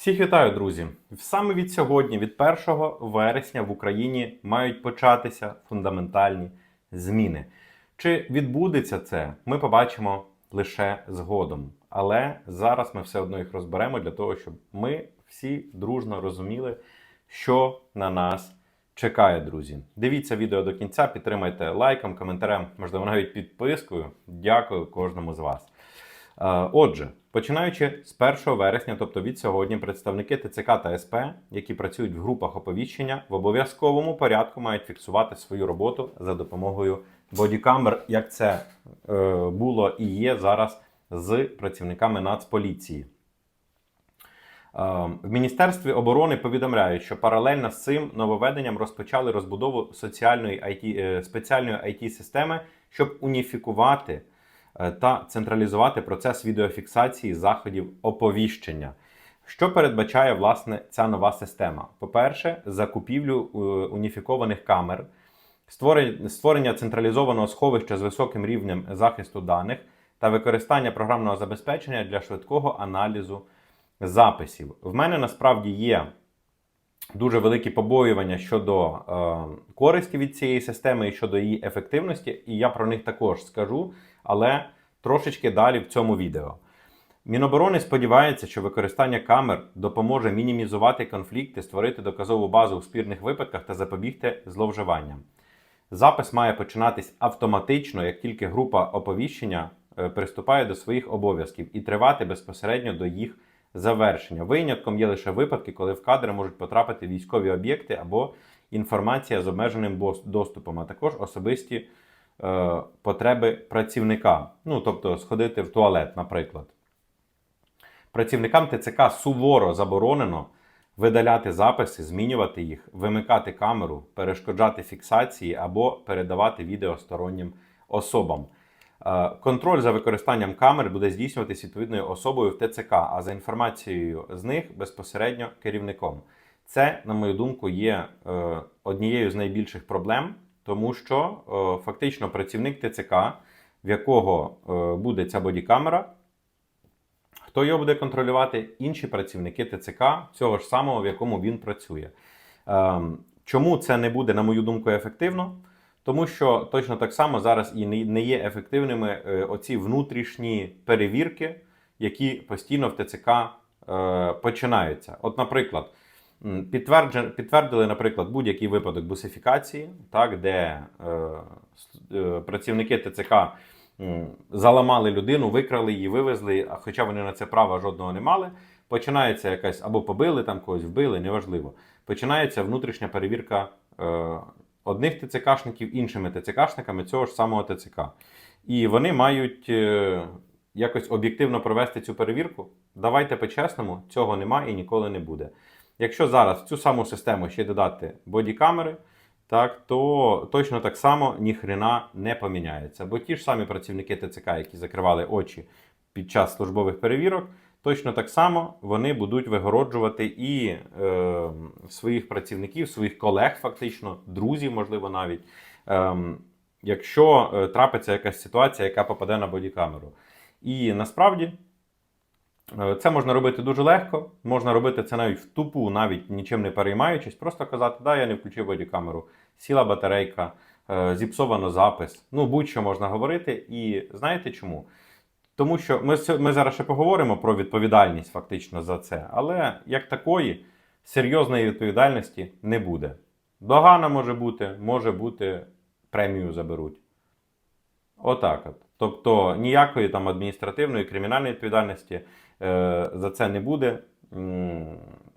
Всіх вітаю, друзі! Саме від сьогодні, від 1 вересня, в Україні мають початися фундаментальні зміни. Чи відбудеться це, ми побачимо лише згодом. Але зараз ми все одно їх розберемо для того, щоб ми всі дружно розуміли, що на нас чекає, друзі. Дивіться відео до кінця, підтримайте лайком, коментарем, можливо, навіть підпискою. Дякую кожному з вас. Е, Отже, починаючи з 1 вересня, тобто від сьогодні, представники ТЦК та СП, які працюють в групах оповіщення, в обов'язковому порядку мають фіксувати свою роботу за допомогою бодікамер, як це е, було і є зараз з працівниками Нацполіції. Е, В Міністерстві оборони повідомляють, що паралельно з цим нововведенням розпочали розбудову соціальної IT, спеціальної IT-системи, щоб уніфікувати та централізувати процес відеофіксації заходів оповіщення. Що передбачає власне ця нова система? По-перше, закупівлю е, уніфікованих камер, створення централізованого сховища з високим рівнем захисту даних та використання програмного забезпечення для швидкого аналізу записів. В мене насправді є дуже великі побоювання щодо е, користі від цієї системи і щодо її ефективності, і я про них також скажу, але трошечки далі в цьому відео. Міноборони сподівається, що використання камер допоможе мінімізувати конфлікти, створити доказову базу у спірних випадках та запобігти зловживанням. Запис має починатись автоматично, як тільки група оповіщення е, приступає до своїх обов'язків і тривати безпосередньо до їх завершення. Винятком є лише випадки, коли в кадри можуть потрапити військові об'єкти або інформація з обмеженим доступом, а також особисті потреби працівника. Ну, тобто сходити в туалет, наприклад. Працівникам ТЦК суворо заборонено видаляти записи, змінювати їх, вимикати камеру, перешкоджати фіксації або передавати відео стороннім особам. Е, Контроль за використанням камер буде здійснюватись відповідною особою в ТЦК, а за інформацією з них безпосередньо керівником. Це, на мою думку, є е, однією з найбільших проблем, тому що е, фактично працівник ТЦК, в якого е, буде ця бодікамера, Хто його буде контролювати? Інші працівники ТЦК, цього ж самого, в якому він працює. Ем, Чому це не буде, на мою думку, ефективно? Тому що точно так само зараз і не- є ефективними е, оці внутрішні перевірки, які постійно в ТЦК починаються. От, наприклад, підтвердили, наприклад, будь-який випадок бусифікації, так, де е, е, працівники ТЦК заламали людину, викрали її, вивезли, хоча вони на це права жодного не мали. Починається якась або побили там когось, вбили, неважливо. Починається внутрішня перевірка е, одних ТЦКшників іншими ТЦКшниками цього ж самого ТЦК. І вони мають е, якось об'єктивно провести цю перевірку. Давайте по-чесному, цього немає і ніколи не буде. Якщо зараз в цю саму систему ще додати бодікамери, так, то точно так само ніхрена не поміняється. Бо ті ж самі працівники ТЦК, які закривали очі під час службових перевірок, точно так само вони будуть вигороджувати і е, своїх працівників, своїх колег, фактично, друзів, можливо, навіть. Е, якщо трапиться якась ситуація, яка попаде на бодікамеру. І насправді Це можна робити дуже легко, можна робити це навіть в тупу, навіть нічим не переймаючись, просто казати, да, я не включив бодікамеру, сіла батарейка, е, зіпсовано запис. Ну, будь-що можна говорити. І знаєте чому? Тому що ми, ми зараз ще поговоримо про відповідальність фактично за це, але як такої серйозної відповідальності не буде. Догана може бути, може бути, премію заберуть. Отак от. Тобто ніякої там адміністративної, кримінальної відповідальності е, за це не буде.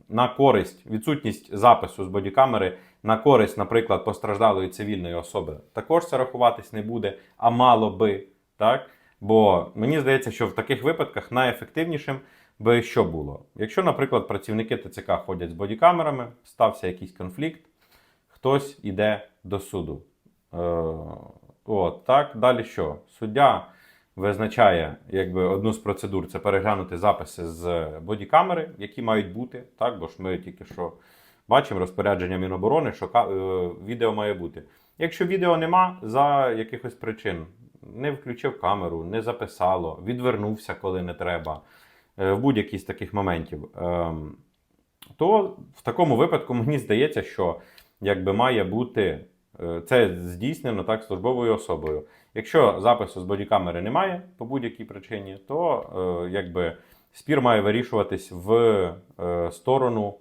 На користь, відсутність запису з бодікамери на користь, наприклад, постраждалої цивільної особи, також це рахуватись не буде, а мало би. Так? Бо мені здається, що в таких випадках найефективнішим би що було? Якщо, наприклад, працівники ТЦК ходять з бодікамерами, стався якийсь конфлікт, хтось іде до суду. Е, От, так, далі що? Суддя визначає якби, одну з процедур це переглянути записи з бодікамери, які мають бути. Так, бо ж ми тільки що бачимо розпорядження Міноборони, що е, відео має бути. Якщо відео нема за якихось причин, не включив камеру, не записало, відвернувся, коли не треба, е, в будь-який з таких моментів. ем, то в такому випадку мені здається, що якби має бути це здійснено так службовою особою. Якщо запису з бодікамери немає по будь-якій причині, то е, якби спір має вирішуватись в е, сторону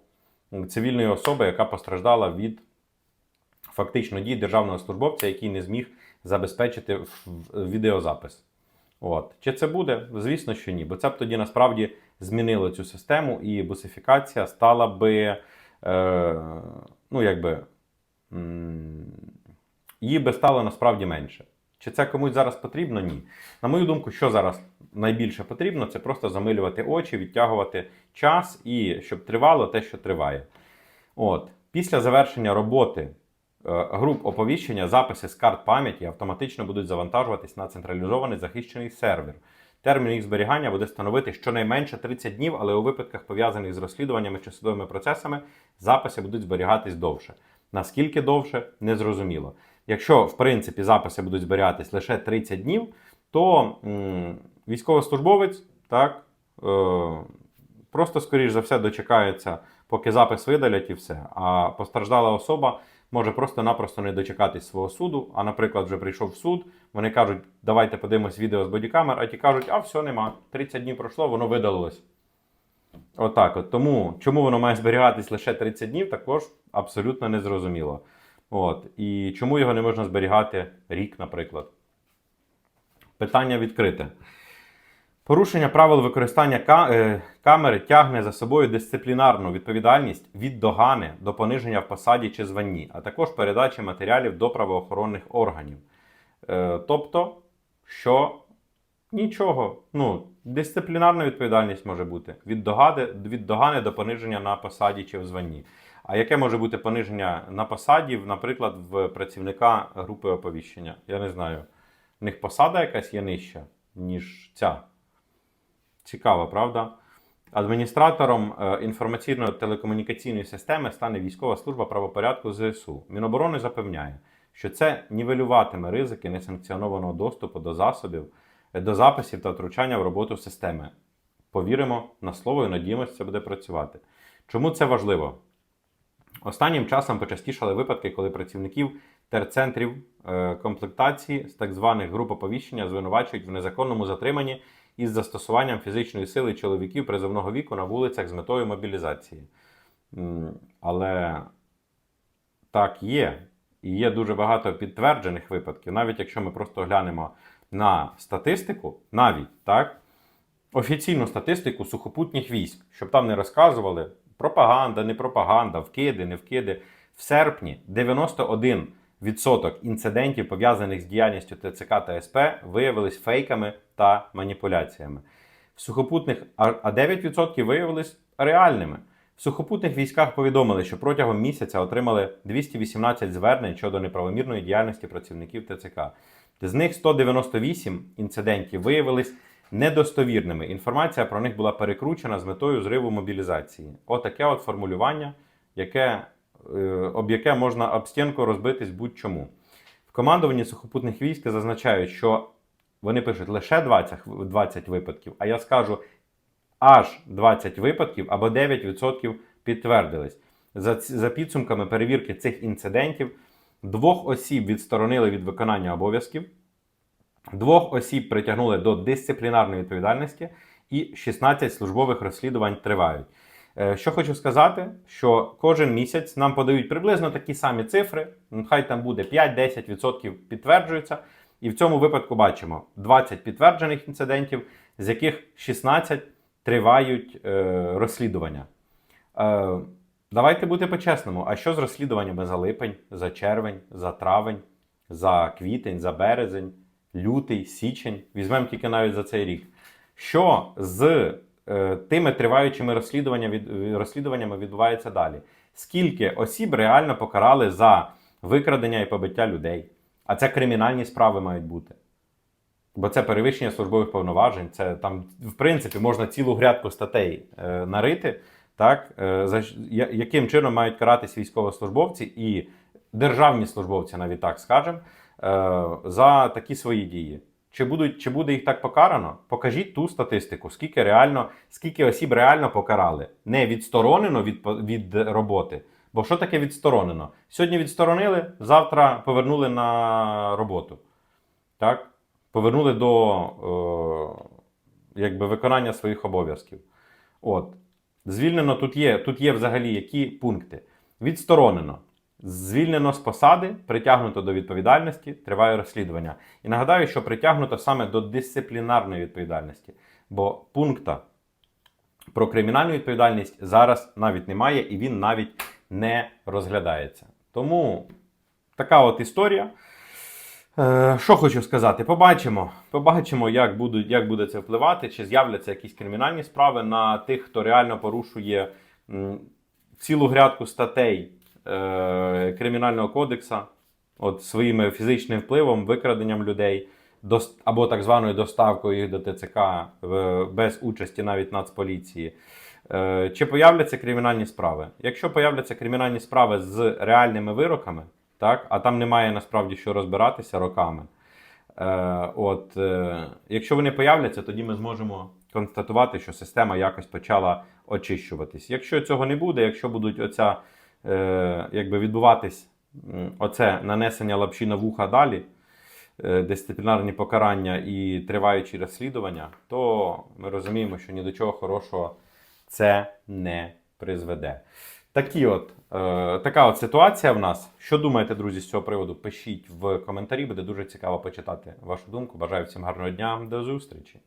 цивільної особи, яка постраждала від фактично дій державного службовця, який не зміг забезпечити відеозапис. От. Чи це буде? Звісно, що ні. Бо це б тоді насправді змінило цю систему, і бусифікація стала би, е, ну, якби, її би стало насправді менше. Чи це комусь зараз потрібно? Ні. На мою думку, що зараз найбільше потрібно, це просто замилювати очі, відтягувати час і щоб тривало те, що триває. От. Після завершення роботи е, груп оповіщення записи з карт пам'яті автоматично будуть завантажуватись на централізований захищений сервер. Термін їх зберігання буде становити щонайменше 30 днів, але у випадках пов'язаних з розслідуваннями чи судовими процесами записи будуть зберігатись довше. Наскільки довше, незрозуміло. Якщо, в принципі, записи будуть зберігатись лише 30 днів, то м, військовослужбовець так, е, просто, скоріш за все, дочекається, поки запис видалять і все. А постраждала особа може просто-напросто не дочекатись свого суду. А, наприклад, вже прийшов в суд, вони кажуть, давайте подивимось відео з бодікамер, а ті кажуть, а все нема. 30 днів пройшло, воно видалилось. Отак от. Тому чому воно має зберігатись лише 30 днів, також абсолютно незрозуміло. От. І чому його не можна зберігати рік, наприклад. Питання відкрите. Порушення правил використання е, камери тягне за собою дисциплінарну відповідальність від догани до пониження в посаді чи званні, а також передачі матеріалів до правоохоронних органів. Е, тобто, що нічого. Ну, дисциплінарна відповідальність може бути від догани, від догани до пониження на посаді чи в званні. А яке може бути пониження на посаді, наприклад, в працівника групи оповіщення? Я не знаю. В них посада якась є нижча, ніж ця. Цікаво, правда? Адміністратором е, інформаційно-телекомунікаційної системи стане військова служба правопорядку ЗСУ. Міноборони запевняє, що це нівелюватиме ризики несанкціонованого доступу до засобів, до записів та втручання в роботу системи. Повіримо на слово і надіємося, це буде працювати. Чому це важливо? Останнім часом почастішали випадки, коли працівників терцентрів е, комплектації з так званих груп оповіщення звинувачують в незаконному затриманні із застосуванням фізичної сили чоловіків призовного віку на вулицях з метою мобілізації. Але так є. І є дуже багато підтверджених випадків, навіть якщо ми просто глянемо на статистику, навіть так, офіційну статистику сухопутніх військ, щоб там не розказували пропаганда, не пропаганда, вкиди, не вкиди. В серпні 91% інцидентів, пов'язаних з діяльністю ТЦК та СП, виявились фейками та маніпуляціями. В сухопутних а 9% виявились реальними. В сухопутних військах повідомили, що протягом місяця отримали 218 звернень щодо неправомірної діяльності працівників ТЦК. З них 198 інцидентів виявились недостовірними. Інформація про них була перекручена з метою зриву мобілізації. Отаке от формулювання, яке, е, об яке можна об стінку розбитись будь-чому. В командуванні сухопутних військ зазначають, що вони пишуть лише 20, 20 випадків, а я скажу аж 20 випадків або 9% підтвердились. За, за підсумками перевірки цих інцидентів, двох осіб відсторонили від виконання обов'язків, двох осіб притягнули до дисциплінарної відповідальності, і 16 службових розслідувань тривають. Е, Що хочу сказати, що кожен місяць нам подають приблизно такі самі цифри, хай там буде 5-10% підтверджуються. І в цьому випадку бачимо 20 підтверджених інцидентів, з яких 16 тривають е, розслідування. Е, давайте бути по-чесному. А що з розслідуваннями за липень, за червень, за травень, за квітень, за березень, лютий, січень? Візьмемо тільки навіть за цей рік. Що з е, тими триваючими розслідування від, розслідуваннями відбувається далі? Скільки осіб реально покарали за викрадення і побиття людей? А це кримінальні справи мають бути. Бо це перевищення службових повноважень. Це там, в принципі, можна цілу грядку статей е, нарити, так, е, за, яким чином мають каратись військовослужбовці і державні службовці, навіть так скажемо, е, за такі свої дії. Чи, будуть, чи буде їх так покарано? Покажіть ту статистику, скільки реально, скільки осіб реально покарали. Не відсторонено від, від роботи. Бо що таке відсторонено? Сьогодні відсторонили, завтра повернули на роботу. Так? Повернули до е, якби, виконання своїх обов'язків. От. Звільнено тут є, тут є взагалі які пункти. Відсторонено. Звільнено з посади, притягнуто до відповідальності, триває розслідування. І нагадаю, що притягнуто саме до дисциплінарної відповідальності. Бо пункта про кримінальну відповідальність зараз навіть немає і він навіть не розглядається. Тому така от історія. Е, Що хочу сказати? Побачимо. Побачимо, як, будуть, як буде це впливати, чи з'являться якісь кримінальні справи на тих, хто реально порушує цілу грядку статей е, Кримінального кодексу, от своїм фізичним впливом, викраденням людей, або так званою доставкою їх до ТЦК без участі навіть Нацполіції. Е, Чи появляться кримінальні справи? Якщо появляться кримінальні справи з реальними вироками, так, а там немає насправді що розбиратися роками. Е, от, е, якщо вони появляться, тоді ми зможемо констатувати, що система якось почала очищуватись. Якщо цього не буде, якщо будуть оця, е, якби відбуватись оце нанесення лапші на вуха далі, е, дисциплінарні покарання і триваючі розслідування, то ми розуміємо, що ні до чого хорошого це не призведе. Такі от, е, така от ситуація в нас. Що думаєте, друзі, з цього приводу? Пишіть в коментарі, буде дуже цікаво почитати вашу думку. Бажаю всім гарного дня, до зустрічі!